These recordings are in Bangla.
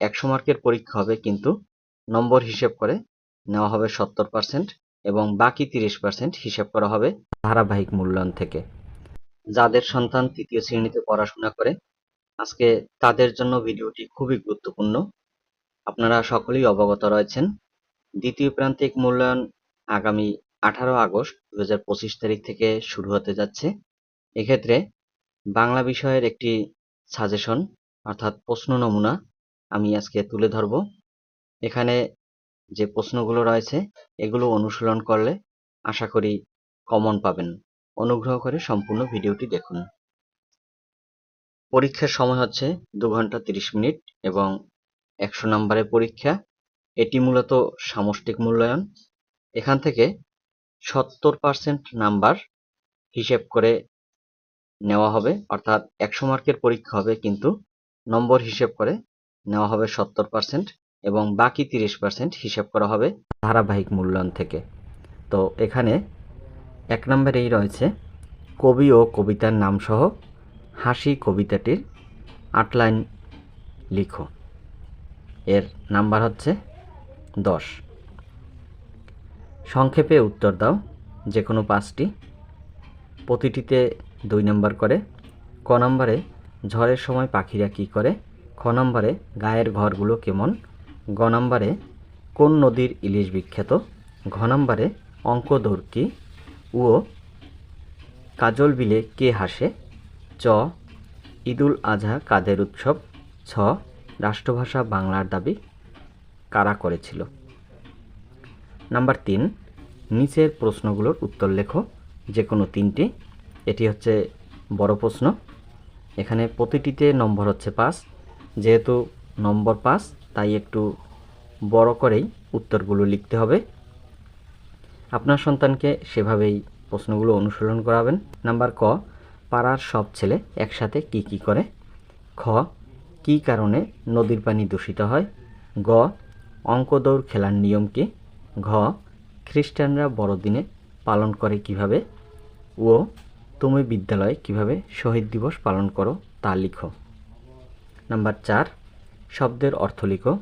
একশো মার্কের পরীক্ষা হবে কিন্তু নম্বর হিসেব করে নেওয়া হবে সত্তর পার্সেন্ট এবং বাকি তিরিশ পার্সেন্ট হিসেব করা হবে ধারাবাহিক মূল্যায়ন থেকে। যাদের সন্তান তৃতীয় শ্রেণীতে পড়াশোনা করে, আজকে তাদের জন্য ভিডিওটি খুবই গুরুত্বপূর্ণ। আপনারা সকলেই অবগত রয়েছেন, দ্বিতীয় প্রান্তিক মূল্যায়ন আগামী আঠারো আগস্ট দু হাজার পঁচিশ তারিখ থেকে শুরু হতে যাচ্ছে। এক্ষেত্রে বাংলা বিষয়ের একটি সাজেশন অর্থাৎ প্রশ্ন নমুনা আমি আজকে তুলে ধরব। এখানে যে প্রশ্নগুলো রয়েছে, এগুলো অনুশীলন করলে আশা করি কমন পাবেন। অনুগ্রহ করে সম্পূর্ণ ভিডিওটি দেখুন। পরীক্ষার সময় হচ্ছে দু ঘণ্টা তিরিশ মিনিট এবং একশো নম্বরের পরীক্ষা। এটি মূলত সামষ্টিক মূল্যায়ন। এখান থেকে সত্তর পার্সেন্ট নাম্বার হিসেব করে নেওয়া হবে। অর্থাৎ একশো মার্কের পরীক্ষা হবে, কিন্তু নম্বর হিসেব করে নেওয়া হবে সত্তর পার্সেন্ট এবং বাকি তিরিশ পার্সেন্ট হিসাব করা হবে ধারাবাহিক মূল্যায়ন থেকে। তো এখানে এক নম্বরেই রয়েছে, কবি ও কবিতার নামসহ হাসি কবিতাটির আটলাইন লিখো। এর নাম্বার হচ্ছে দশ। সংক্ষেপে উত্তর দাও যে কোনো পাঁচটি। প্রতিটিতে দুই নম্বর করে। ক নম্বরে, ঝড়ের সময় পাখিরা কী করে? খ নম্বরে গায়ের ঘরগুলো কেমন? গ নম্বরে কোন নদীর ইলিশ বিখ্যাত? ঘ নম্বরে অঙ্ক দৌড় কি? ও কাজল বিলে কে হাসে? চ ঈদুল আজহা কাদের উৎসব? ছ রাষ্ট্রভাষা বাংলার দাবি কারা করেছিল? নাম্বার তিন, নিচের প্রশ্নগুলোর উত্তর লেখো যে কোনো তিনটি। এটি হচ্ছে বড় প্রশ্ন। এখানে প্রতিটিতে নম্বর হচ্ছে পাঁচ। যেহেতু নম্বর পাঁচ, তাই একটু বড় করেই উত্তরগুলো লিখতে হবে। আপনার সন্তানকে সেভাবেই প্রশ্নগুলো অনুসরণ করাবেন। নাম্বার ক, পাড়ার সব ছেলে একসাথে কি কি করে? খ, কী কারণে নদীর পানি দূষিত হয়? গ অঙ্ক দৌড় খেলার নিয়ম কি? ঘ, খ্রিস্টানরা বড়দিনে পালন করে কীভাবে? ও, তুমি বিদ্যালয়ে কীভাবে শহীদ দিবস পালন করো তা লিখো। নাম্বার চার, শব্দের অর্থ লিখো।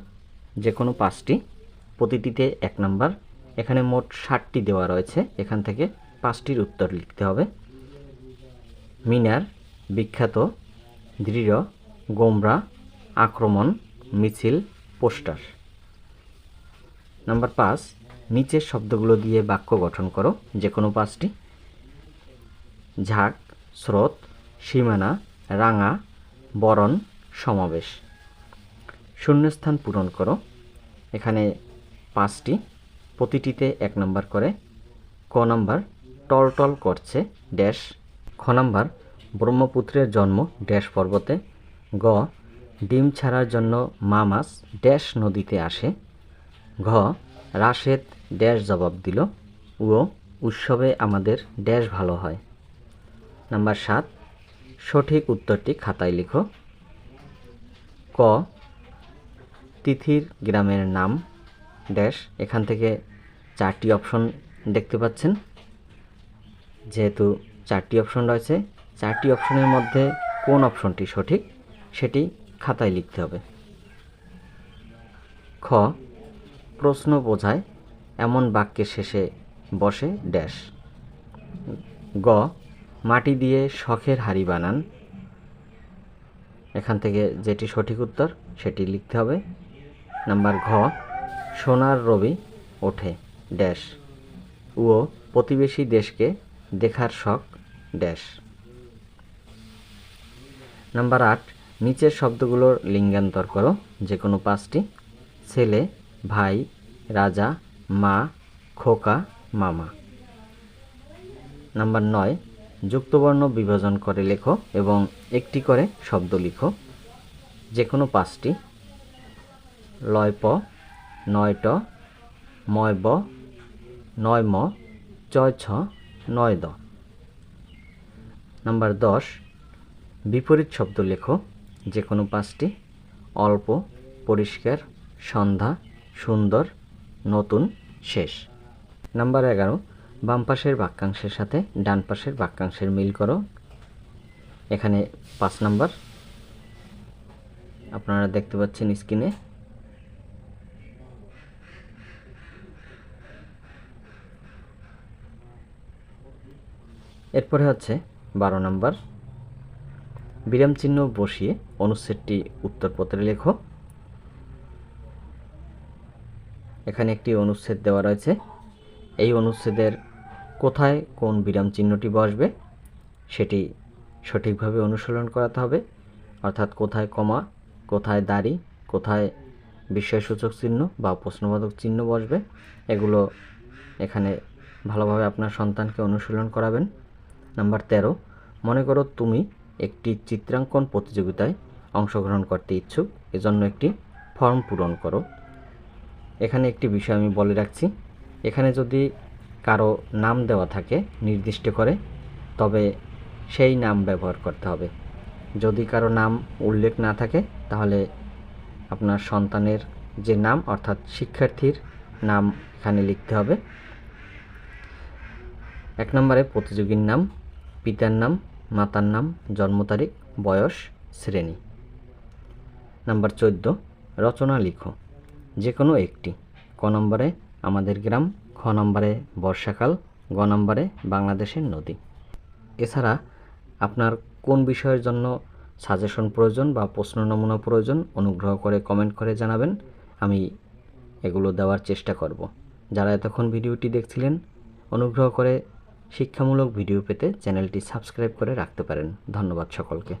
যে কোনো পাঁচটি। প্রতিটিতে এক নাম্বার। এখানে মোট ষাটটি দেওয়া রয়েছে। এখান থেকে পাঁচটির উত্তর লিখতে হবে। মিনার, বিখ্যাত, দৃঢ়, গোমরা, আক্রমণ, মিছিল, পোস্টার। নাম্বার পাঁচ, নিচের শব্দগুলো দিয়ে বাক্য গঠন করো। যে কোনো পাঁচটি। ঝাঁক, স্রোত, সীমানা, রাঙা, বরণ সমাবেশ। শূন্যস্থান পূরণ করো। এখানে পাঁচটি, প্রতিটিতে এক নম্বর করে। ক নাম্বার, টলটল করছে, ড্যাশ। খ নাম্বার, ব্রহ্মপুত্রের জন্ম, ড্যাশ পর্বতে। গ, ডিম ছাড়ার জন্য মা মাছ, ড্যাশ নদীতে আসে। ঘ, রাশেদ ড্যাশ জবাব দিল। ও উৎসবে আমাদের ড্যাশ ভালো হয়। নাম্বার সাত, সঠিক উত্তরটি খাতায় লিখো। ক তিথির গ্রামের নাম ড্যাশ। এখান থেকে চারটি অপশন দেখতে পাচ্ছেন। যেহেতু চারটি অপশন রয়েছে, চারটি অপশনের মধ্যে কোন অপশনটি সঠিক সেটি খাতায় লিখতে হবে। খ, প্রশ্ন বোঝায়, এমন বাক্যের শেষে বসে ড্যাশ। গ, মাটি দিয়ে শখের হাড়ি বানান। এখান থেকে যেটি সঠিক উত্তর, সেটি লিখতে হবে। নাম্বার ঘ, সোনার রবি ওঠে, ড্যাশ। ও প্রতিবেশী দেশকে দেখার শখ, ড্যাশ। নাম্বার আট, নিচের শব্দগুলোর লিঙ্গান্তর করো যে কোনো পাঁচটি। ছেলে, ভাই, রাজা, মা, খোকা, মামা। নাম্বার নয় যুক্তবর্ণ বিভাজন করে লেখো এবং একটি করে শব্দ লিখো। যে কোনো পাঁচটি। লয় প, নয় ট, ময় ব, নয় ম, চয় ছ, নয় দ। নাম্বার দশ, বিপরীত শব্দ লেখো। যে কোনো পাঁচটি। অল্প, পরিষ্কার, সন্ধ্যা, সুন্দর, নতুন, শেষ। নাম্বার এগারো বাম পাশের বাক্যাংশের সাথে ডান পাশের বাক্যাংশের মিল করো। এখানে পাঁচ নাম্বার। আপনারা দেখতে পাচ্ছেন স্ক্রিনে। এরপরে হচ্ছে বারো নাম্বার। বিরাম চিহ্ন বসিয়ে অনুচ্ছেদটি উত্তরপত্রে লেখো। এখানে একটি অনুচ্ছেদ দেওয়া রয়েছে। এই অনুচ্ছেদের কোথায় কোন বিরাম চিহ্নটি বসবে সেটি সঠিকভাবে অনুসরণ করাতে হবে। অর্থাৎ কোথায় কমা, কোথায় দাড়ি, কোথায় বিস্ময়সূচক চিহ্ন বা প্রশ্নবোধক চিহ্ন বসবে, এগুলো এখানে ভালোভাবে আপনার সন্তানকে অনুশীলন করাবেন। নাম্বার তেরো, মনে করো তুমি একটি চিত্রাঙ্কন প্রতিযোগিতায় অংশগ্রহণ করতে ইচ্ছুক, এজন্য একটি ফর্ম পূরণ করো। এখানে একটি বিষয় আমি বলে রাখছি। এখানে যদি কারও নাম দেওয়া থাকে নির্দিষ্ট করে, তবে সেই নাম ব্যবহার করতে হবে। যদি কারও নাম উল্লেখ না থাকে, তাহলে আপনার সন্তানের যে নাম, অর্থাৎ শিক্ষার্থীর নাম এখানে লিখতে হবে। এক নম্বরে প্রতিযোগীর নাম, পিতার নাম, মাতার নাম, জন্ম তারিখ, বয়স, শ্রেণি। নাম্বার চোদ্দ, রচনা লিখো। যে কোনো একটি। ক নম্বরে আমাদের গ্রাম খ নম্বরে বর্ষাকাল, গ নম্বরে বাংলাদেশের নদী। এছাড়া আপনার কোন বিষয়ের জন্য সাজেশন প্রয়োজন বা প্রশ্ন নমুনা প্রয়োজন অনুগ্রহ করে কমেন্ট করে জানাবেন, আমি এগুলো দেওয়ার চেষ্টা করব। যারা এতক্ষণ ভিডিওটি দেখছিলেন, অনুগ্রহ করে শিক্ষামূলক ভিডিও পেতে চ্যানেলটি সাবস্ক্রাইব করে রাখতে পারেন। ধন্যবাদ সকলকে।